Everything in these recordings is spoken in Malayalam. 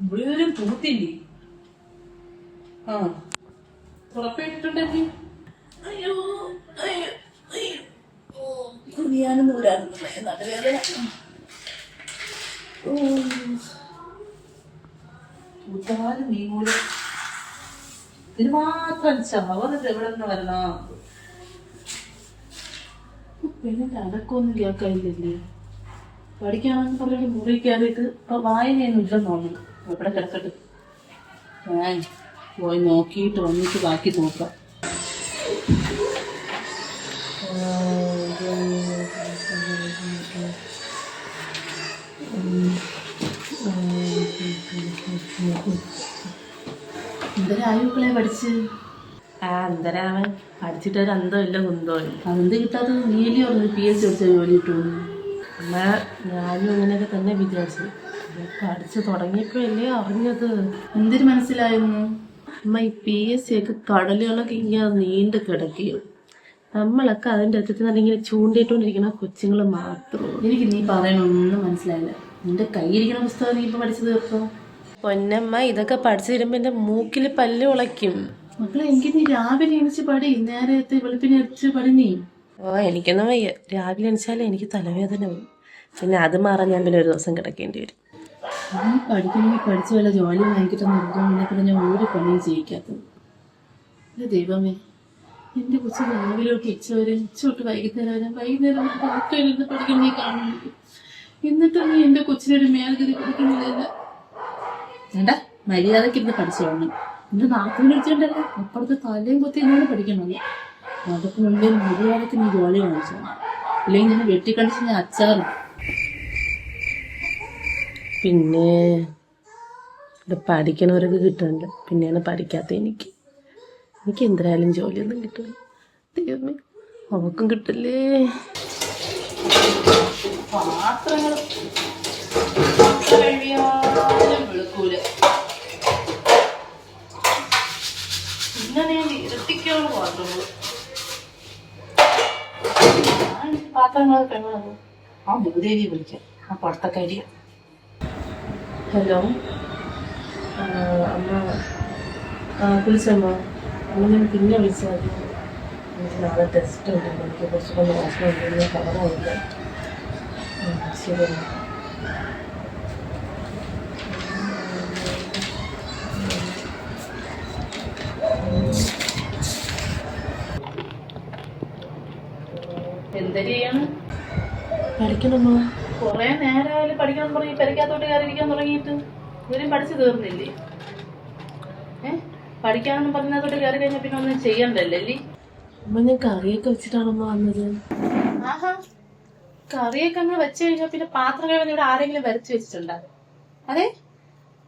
ഇവിടെ ഒരു പൂത്തില്ലേ ആ. ഉറപ്പിട്ടിട്ടുണ്ടെങ്കിൽ അയ്യോ കുനിയാനും നൂരാനും നടുവേദന പൂത്താലും നീ കൂടെ. ഇതിന് മാത്രം ചവറിത് എവിടെ നിന്ന് വരണം? പെണ്ണിന്റെ അടക്കമൊന്നും കേൾക്കാനില്ലല്ലേ? പഠിക്കാണെന്ന് പറഞ്ഞിട്ട് മുറി കയറിയിട്ട് ഇപ്പൊ വായനയൊന്നും ഇല്ലെന്ന് തോന്നുന്നു. എവിടെ കിടക്കട്ടെ? ഞാൻ പോയി നോക്കിയിട്ട് വന്നിട്ട് ബാക്കി നോക്കാം. എന്തരായുക്കളെ പഠിച്ച്? ആ എന്തരാണ് പഠിച്ചിട്ട് ഒരു അന്തം ഇല്ല കുന്തോ ഇല്ല അതെന്ത് കിട്ടാത്തത്? നീലി പറഞ്ഞു പി എസ് സി പഠിച്ച ജോലി കിട്ടുമെന്ന് അമ്മ ഞാനും അങ്ങനെയൊക്കെ തന്നെ വിചാരിച്ചു. കടിച്ചു പഠിച്ചു തുടങ്ങിയപ്പോഴല്ലേ അറിഞ്ഞത്? എന്തിനു മനസ്സിലായിരുന്നു അമ്മ ഈ പി എസ് സി ഒക്കെ കടലുകളൊക്കെ ഇങ്ങനെ നീണ്ടു കിടക്കുകയും നമ്മളൊക്കെ അതിന്റെ അറ്റത്ത് നല്ല ഇങ്ങനെ ചൂണ്ടിയിട്ടുകൊണ്ടിരിക്കുന്ന കൊച്ചുങ്ങൾ മാത്രമേ എനിക്ക് നീ പറയണൊന്നും മനസ്സിലായില്ല. നിന്റെ കയ്യിരിക്കുന്ന പുസ്തകം നീ ഇപ്പൊ പഠിച്ചു തീർത്തോ പൊന്നമ്മ ഇതൊക്കെ പഠിച്ചു തരുമ്പോ എന്റെ മൂക്കിൽ പല്ല് ഉളയ്ക്കും. മക്കളെ എനിക്ക് നീ രാവിലെ എണിച്ച് പടി നേരത്തെ വെളുപ്പിനെ എണിച്ച് പടി നീ. ഓ എനിക്കൊന്നും വയ്യ. രാവിലെ എണിച്ചാലേ എനിക്ക് തലവേദന വരും. പിന്നെ അത് മാറാൻ ഞാൻ പിന്നെ ഒരു ദിവസം കിടക്കേണ്ടി വരും. പഠിക്കണമെങ്കിൽ പഠിച്ച വല്ല ജോലി വാങ്ങിക്കിട്ട് നിർത്തും പിന്നെ ഞാൻ ഒരു പണിയും ചെയ്യിക്കാത്തത് ദൈവമേ എന്റെ കൊച്ചു രാവിലെ തൊട്ട് ഉച്ച വരെ ഉച്ച തൊട്ട് വൈകുന്നേരം വരെ വൈകുന്നേരം ഡോക്ടറിരുന്ന് പഠിക്കണം പഠിക്കണമെങ്കിൽ കാണുന്നുണ്ട്. എന്നിട്ട് നീ എന്റെ കൊച്ചിനൊരു മേൽഗതി പഠിക്കുന്നില്ല വേണ്ട മര്യാദയ്ക്ക് ഇരുന്ന് പഠിച്ചോളണം. എന്റെ നാട്ടിൽ വിളിച്ചോണ്ടല്ല? അപ്പുറത്ത് തലയും കൊത്തി എന്നോട് പഠിക്കണത് അതൊക്കെ മുമ്പേ മര്യാദയ്ക്ക് നീ ജോലി കാണിച്ചു ഇല്ലെങ്കിൽ ഇങ്ങനെ വെട്ടിക്കടിച്ച് ഞാൻ അച്ചാറും. പിന്നെ ഇവിടെ പഠിക്കണവരൊക്കെ കിട്ടുന്നുണ്ട്. പിന്നെയാണ് പഠിക്കാത്ത എനിക്ക്. എനിക്ക് എന്തായാലും ജോലിയൊന്നും കിട്ടില്ല ദൈവമേ അവക്കും കിട്ടില്ലേ? പാത്രങ്ങൾ ഞാൻ വെളുക്കൂല. ഇങ്ങനെ പാത്രങ്ങൾ. പാത്രങ്ങൾ കഴിയണത് ആ ഭൂദേവി വിളിക്കാം. ആ പടത്തക്കാരിയ ഹലോ. അമ്മ. വിളിച്ചമ്മ അമ്മ ഞാൻ പിന്നെ വിളിച്ചാൽ എനിക്ക് നാളെ ടെസ്റ്റ് ഉണ്ട്. എനിക്ക് കുറച്ചുകൂടെ ഉണ്ട്. കവറാവില്ല ശരി എന്തൊരു ചെയ്യാണ് പഠിക്കണമ്മ കൊറേ നേരമായാലും പഠിക്കണം പറഞ്ഞ് പെരക്കാത്തോട്ട് കയറിയിരിക്കാൻ തുടങ്ങിയിട്ട്. ഇവരും പഠിച്ചു തീർന്നില്ലേ? ഏ? പഠിക്കാമെന്ന് പറഞ്ഞാത്തോട്ട് കയറി കഴിഞ്ഞാൽ പിന്നെ ഒന്നും ചെയ്യണ്ടല്ലേ അല്ലേ? അമ്മ ഞാൻ കറിയൊക്കെ വെച്ചിട്ടാണമ്മ വന്നത്. ആഹാ. കറിയൊക്കെ അങ്ങ് വെച്ച് കഴിഞ്ഞാൽ പിന്നെ പാത്രം കഴിയുന്ന ഇവിടെ ആരെങ്കിലും വരച്ചു വെച്ചിട്ടുണ്ടോ? അതെ?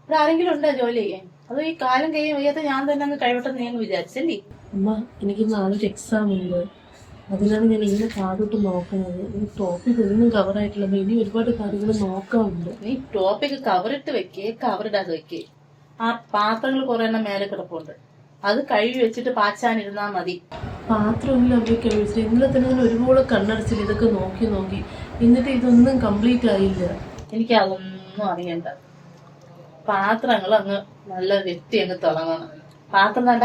ഇവിടെ ആരെങ്കിലും ഉണ്ടോ ജോലി ചെയ്യാൻ? അതോ ഈ കാലം കഴിയും വയ്യാത്ത ഞാൻ തന്നെ അങ്ങ് കഴിവട്ടെന്ന് ഞാൻ വിചാരിച്ചല്ലേ? അമ്മ എനിക്ക് നാളെ ഒരു എക്സാം ഉണ്ട്. അതിനാണ് ഞാൻ ഇങ്ങനെ കാതോട്ട് നോക്കുന്നത്. ഈ ടോപ്പിക് ഒന്നും കവർ ആയിട്ടില്ല. അമ്മ ഇനി ഒരുപാട് കാര്യങ്ങൾ നോക്കാറുണ്ട് ഈ ടോപ്പിക് കവറിട്ട് വെക്കേ. കവറിടാതെ വെക്കേ. ആ പാത്രങ്ങൾ കുറെ എണ്ണം മേലെ കിടപ്പുണ്ട്. അത് കഴുകി വെച്ചിട്ട് പാച്ചാനിരുന്നാ മതി. പാത്രമെങ്കിലും അമ്മയ്ക്ക് കഴിച്ചു ഇന്നലെ തന്നെ ഞാൻ ഒരുപാട് കണ്ണടച്ചിൽ ഇതൊക്കെ നോക്കി നോക്കി. എന്നിട്ട് ഇതൊന്നും കംപ്ലീറ്റ് ആയില്ല. എനിക്ക് അതൊന്നും അറിയണ്ട. പാത്രങ്ങൾ അങ്ങ് നല്ല വെട്ടി അങ്ങ് തിളങ്ങണം. പാത്രം വേണ്ട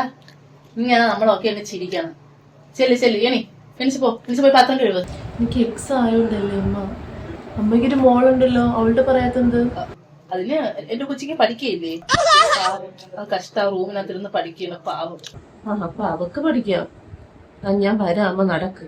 ഇങ്ങനെ നമ്മളൊക്കെ അങ്ങ് ചിരിക്കണം. ചെല്ലി ചെല്ലി എണി. പാത്രം കഴിവ് എനിക്ക് എക്സാം ആയോണ്ടല്ലേ അമ്മ? അമ്മയ്ക്കൊരു മോളുണ്ടല്ലോ അവളുടെ പറയാത്തെന്ത് അതിന് എന്റെ കൊച്ചിക്ക് പഠിക്കയില്ലേ? കഷ്ട റൂമിനകത്തിരുന്ന് പഠിക്കണം പാവം. ആ അപ്പൊ അവക്ക് പഠിക്കാം. ഞാൻ വരാം അമ്മ നടക്ക്.